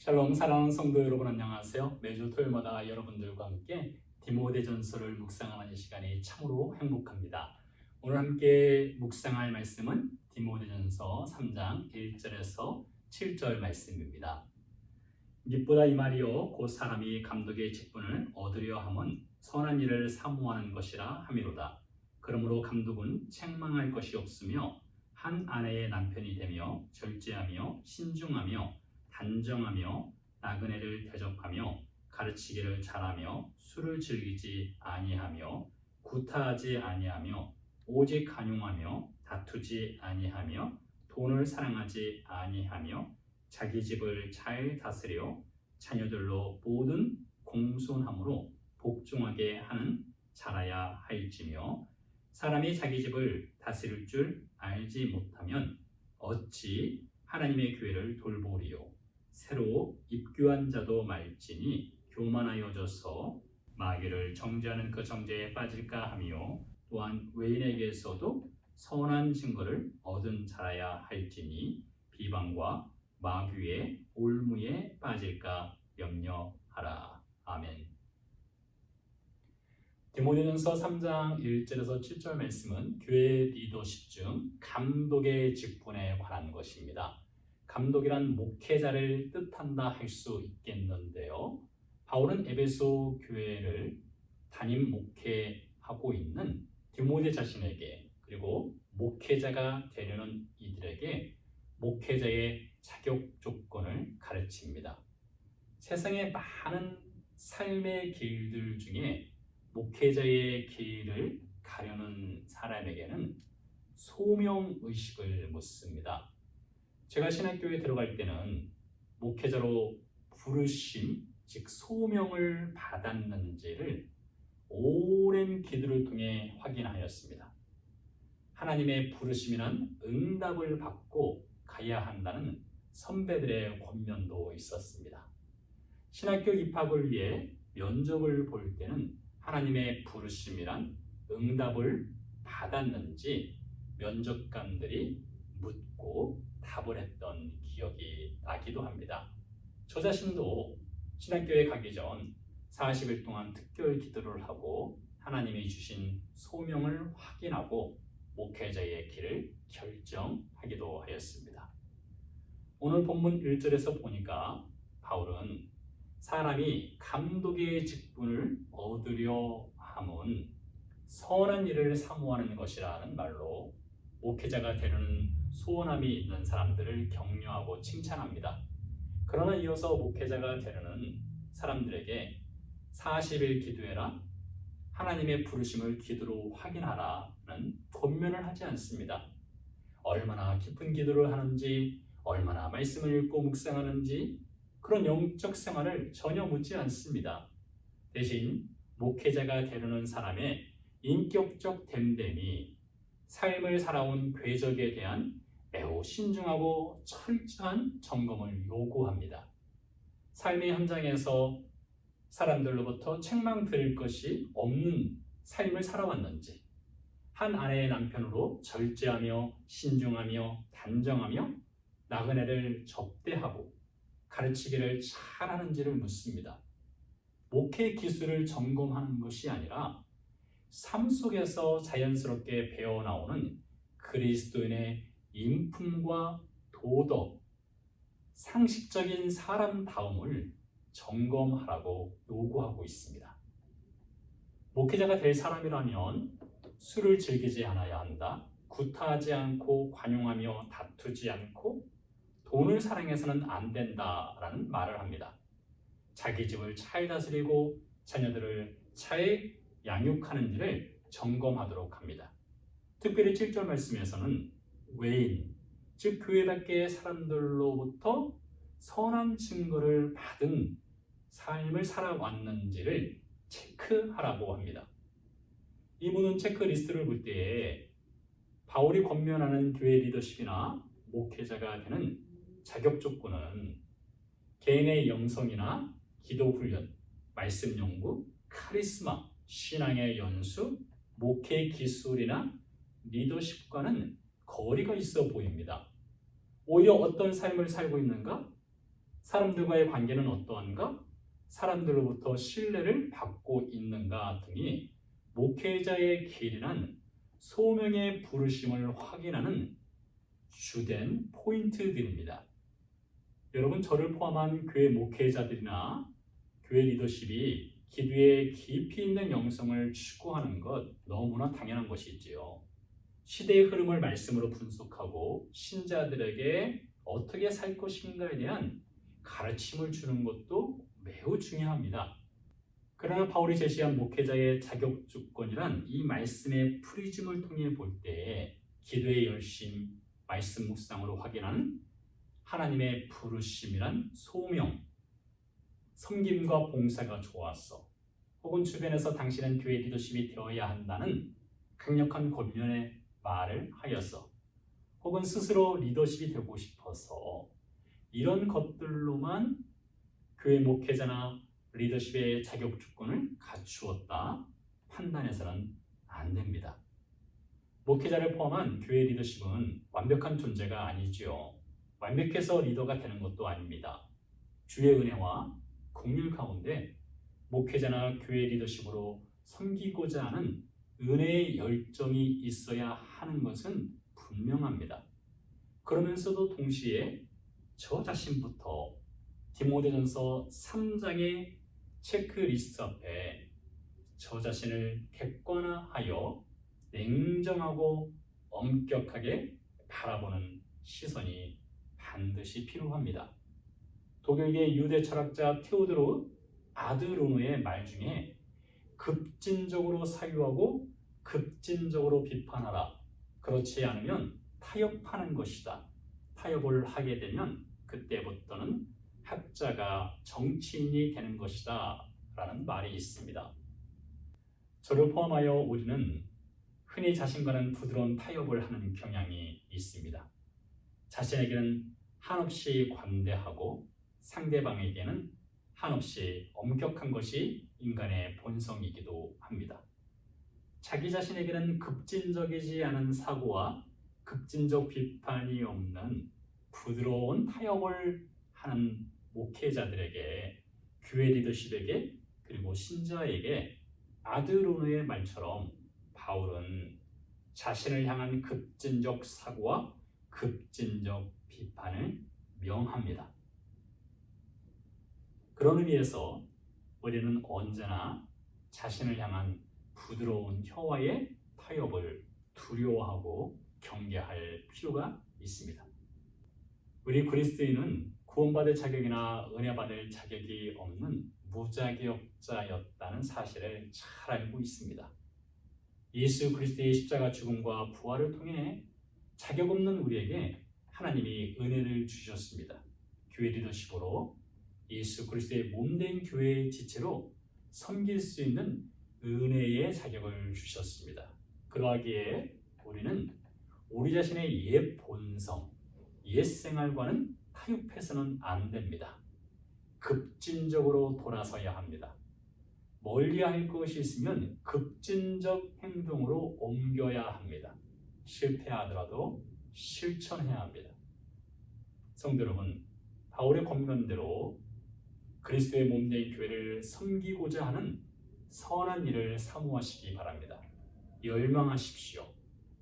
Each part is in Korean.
샬롬 사랑하는 성도 여러분 안녕하세요. 매주 토요일마다 여러분들과 함께 디모데전서를 묵상하는 이 시간이 참으로 행복합니다. 오늘 함께 묵상할 말씀은 디모데전서 3장 1절에서 7절 말씀입니다. 믿보다 이 말이요 곧 사람이 감독의 직분을 얻으려 함은 선한 일을 사모하는 것이라 함이로다. 그러므로 감독은 책망할 것이 없으며 한 아내의 남편이 되며 절제하며 신중하며 단정하며 나그네를 대접하며 가르치기를 잘하며 술을 즐기지 아니하며 구타하지 아니하며 오직 간용하며 다투지 아니하며 돈을 사랑하지 아니하며 자기 집을 잘 다스려 자녀들로 모든 공손함으로 복종하게 하는 자라야 할지며 사람이 자기 집을 다스릴 줄 알지 못하면 어찌 하나님의 교회를 돌보리요 새로 입교한 자도 말지니 교만하여져서 마귀를 정죄하는 그 정죄에 빠질까 하며 또한 외인에게서도 선한 증거를 얻은 자라야 할지니 비방과 마귀의 올무에 빠질까 염려하라. 아멘. 디모데전서 3장 1절에서 7절 말씀은 교회 리더십 중 감독의 직분에 관한 것입니다. 감독이란 목회자를 뜻한다 할 수 있겠는데요. 바울은 에베소 교회를 담임 목회하고 있는 디모데 자신에게 그리고 목회자가 되려는 이들에게 목회자의 자격 조건을 가르칩니다. 세상의 많은 삶의 길들 중에 목회자의 길을 가려는 사람에게는 소명 의식을 묻습니다. 제가 신학교에 들어갈 때는 목회자로 부르심, 즉 소명을 받았는지를 오랜 기도를 통해 확인하였습니다. 하나님의 부르심이란 응답을 받고 가야 한다는 선배들의 권면도 있었습니다. 신학교 입학을 위해 면접을 볼 때는 하나님의 부르심이란 응답을 받았는지 면접관들이 묻고 답을 했던 기억이 나기도 합니다. 저 자신도 신학교에 가기 전 40일 동안 특별 기도를 하고 하나님이 주신 소명을 확인하고 목회자의 길을 결정하기도 하였습니다. 오늘 본문 1절에서 보니까 바울은 사람이 감독의 직분을 얻으려 함은 선한 일을 사모하는 것이라는 말로 목회자가 되려는 소원함이 있는 사람들을 격려하고 칭찬합니다. 그러나 이어서 목회자가 되려는 사람들에게 40일 기도해라 하나님의 부르심을 기도로 확인하라는 권면을 하지 않습니다. 얼마나 깊은 기도를 하는지, 얼마나 말씀을 읽고 묵상하는지 그런 영적 생활을 전혀 묻지 않습니다. 대신 목회자가 되려는 사람의 인격적 됨됨이 삶을 살아온 궤적에 대한 매우 신중하고 철저한 점검을 요구합니다. 삶의 현장에서 사람들로부터 책망 들을 것이 없는 삶을 살아왔는지, 한 아내의 남편으로 절제하며 신중하며 단정하며 나그네를 접대하고 가르치기를 잘하는지를 묻습니다. 목회 기술을 점검하는 것이 아니라 삶 속에서 자연스럽게 배어나오는 그리스도인의 인품과 도덕, 상식적인 사람다움을 점검하라고 요구하고 있습니다. 목회자가 될 사람이라면 술을 즐기지 않아야 한다. 구타하지 않고 관용하며 다투지 않고 돈을 사랑해서는 안 된다라는 말을 합니다. 자기 집을 잘 다스리고 자녀들을 잘 양육하는 일을 점검하도록 합니다. 특별히 7절 말씀에서는 외인, 즉 교회 밖의 사람들로부터 선한 증거를 받은 삶을 살아왔는지를 체크하라고 합니다. 이분은 체크리스트를 볼 때에 바울이 권면하는 교회 리더십이나 목회자가 되는 자격 조건은 개인의 영성이나 기도 훈련, 말씀 연구, 카리스마, 신앙의 연수, 목회 기술이나 리더십과는 거리가 있어 보입니다. 오히려 어떤 삶을 살고 있는가? 사람들과의 관계는 어떠한가? 사람들로부터 신뢰를 받고 있는가 등이 목회자의 길이란 소명의 부르심을 확인하는 주된 포인트들입니다. 여러분 저를 포함한 교회 목회자들이나 교회 리더십이 기도에 깊이 있는 영성을 추구하는 것 너무나 당연한 것이지요. 시대의 흐름을 말씀으로 분석하고 신자들에게 어떻게 살 것인가에 대한 가르침을 주는 것도 매우 중요합니다. 그러나 바울이 제시한 목회자의 자격 조건이란 이 말씀의 프리즘을 통해 볼 때 기도의 열심, 말씀 묵상으로 확인하는 하나님의 부르심이란 소명, 섬김과 봉사가 좋았어. 혹은 주변에서 당신은 교회 리더십이 되어야 한다는 강력한 권면의 말을 하였어. 혹은 스스로 리더십이 되고 싶어서 이런 것들로만 교회 목회자나 리더십의 자격 조건을 갖추었다 판단해서는 안 됩니다. 목회자를 포함한 교회 리더십은 완벽한 존재가 아니지요. 완벽해서 리더가 되는 것도 아닙니다. 주의 은혜와 국률 가운데 목회자나 교회 리더십으로 섬기고자 하는 은혜의 열정이 있어야 하는 것은 분명합니다. 그러면서도 동시에 저 자신부터 디모데전서 3장의 체크리스트 앞에 저 자신을 객관화하여 냉정하고 엄격하게 바라보는 시선이 반드시 필요합니다. 독일계 유대 철학자 테오드로 아드로노의 말 중에 급진적으로 사유하고 급진적으로 비판하라. 그렇지 않으면 타협하는 것이다. 타협을 하게 되면 그때부터는 학자가 정치인이 되는 것이다. 라는 말이 있습니다. 저를 포함하여 우리는 흔히 자신과는 부드러운 타협을 하는 경향이 있습니다. 자신에게는 한없이 관대하고 상대방에게는 한없이 엄격한 것이 인간의 본성이기도 합니다. 자기 자신에게는 급진적이지 않은 사고와 급진적 비판이 없는 부드러운 타협을 하는 목회자들에게 교회 리더십에게 그리고 신자에게 아드로노의 말처럼 바울은 자신을 향한 급진적 사고와 급진적 비판을 명합니다. 그런 의미에서 우리는 언제나 자신을 향한 부드러운 혀와의 타협을 두려워하고 경계할 필요가 있습니다. 우리 그리스도인은 구원받을 자격이나 은혜 받을 자격이 없는 무자격자였다는 사실을 잘 알고 있습니다. 예수 그리스도의 십자가 죽음과 부활을 통해 자격 없는 우리에게 하나님이 은혜를 주셨습니다. 교회 리더십으로 예수 그리스도의 몸된 교회의 지체로 섬길 수 있는 은혜의 자격을 주셨습니다. 그러하기에 우리는 우리 자신의 옛 본성, 옛 생활과는 타협해서는 안 됩니다. 급진적으로 돌아서야 합니다. 멀리 할 것이 있으면 급진적 행동으로 옮겨야 합니다. 실패하더라도 실천해야 합니다. 성도 여러분, 바울의 권면대로 그리스도의 몸된 교회를 섬기고자 하는 선한 일을 사모하시기 바랍니다. 열망하십시오.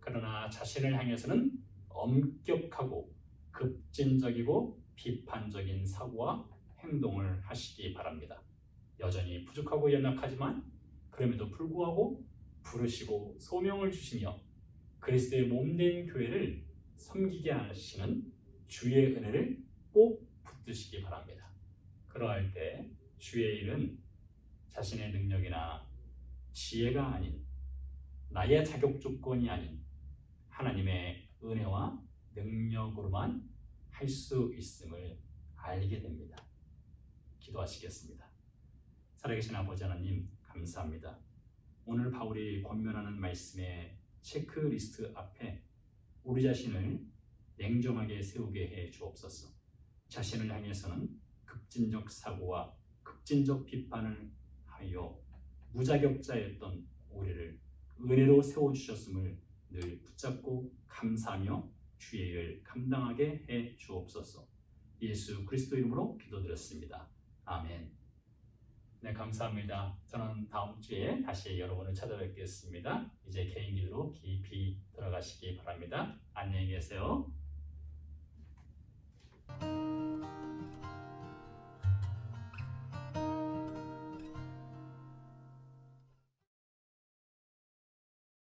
그러나 자신을 향해서는 엄격하고 급진적이고 비판적인 사고와 행동을 하시기 바랍니다. 여전히 부족하고 연약하지만 그럼에도 불구하고 부르시고 소명을 주시며 그리스도의 몸된 교회를 섬기게 하시는 주의 은혜를 꼭 붙드시기 바랍니다. 그러할 때 주의 일은 자신의 능력이나 지혜가 아닌 나의 자격 조건이 아닌 하나님의 은혜와 능력으로만 할 수 있음을 알게 됩니다. 기도하시겠습니다. 살아계신 아버지 하나님 감사합니다. 오늘 바울이 권면하는 말씀의 체크리스트 앞에 우리 자신을 냉정하게 세우게 해 주옵소서. 자신을 향해서는 급진적 사고와 급진적 비판을 하여 무자격자였던 우리를 은혜로 세워 주셨음을 늘 붙잡고 감사하며 주의 일 감당하게 해 주옵소서. 예수 그리스도 이름으로 기도드렸습니다. 아멘. 네, 감사합니다. 저는 다음 주에 다시 여러분을 찾아뵙겠습니다. 이제 개인 기도로 깊이 들어가시기 바랍니다. 안녕히 계세요.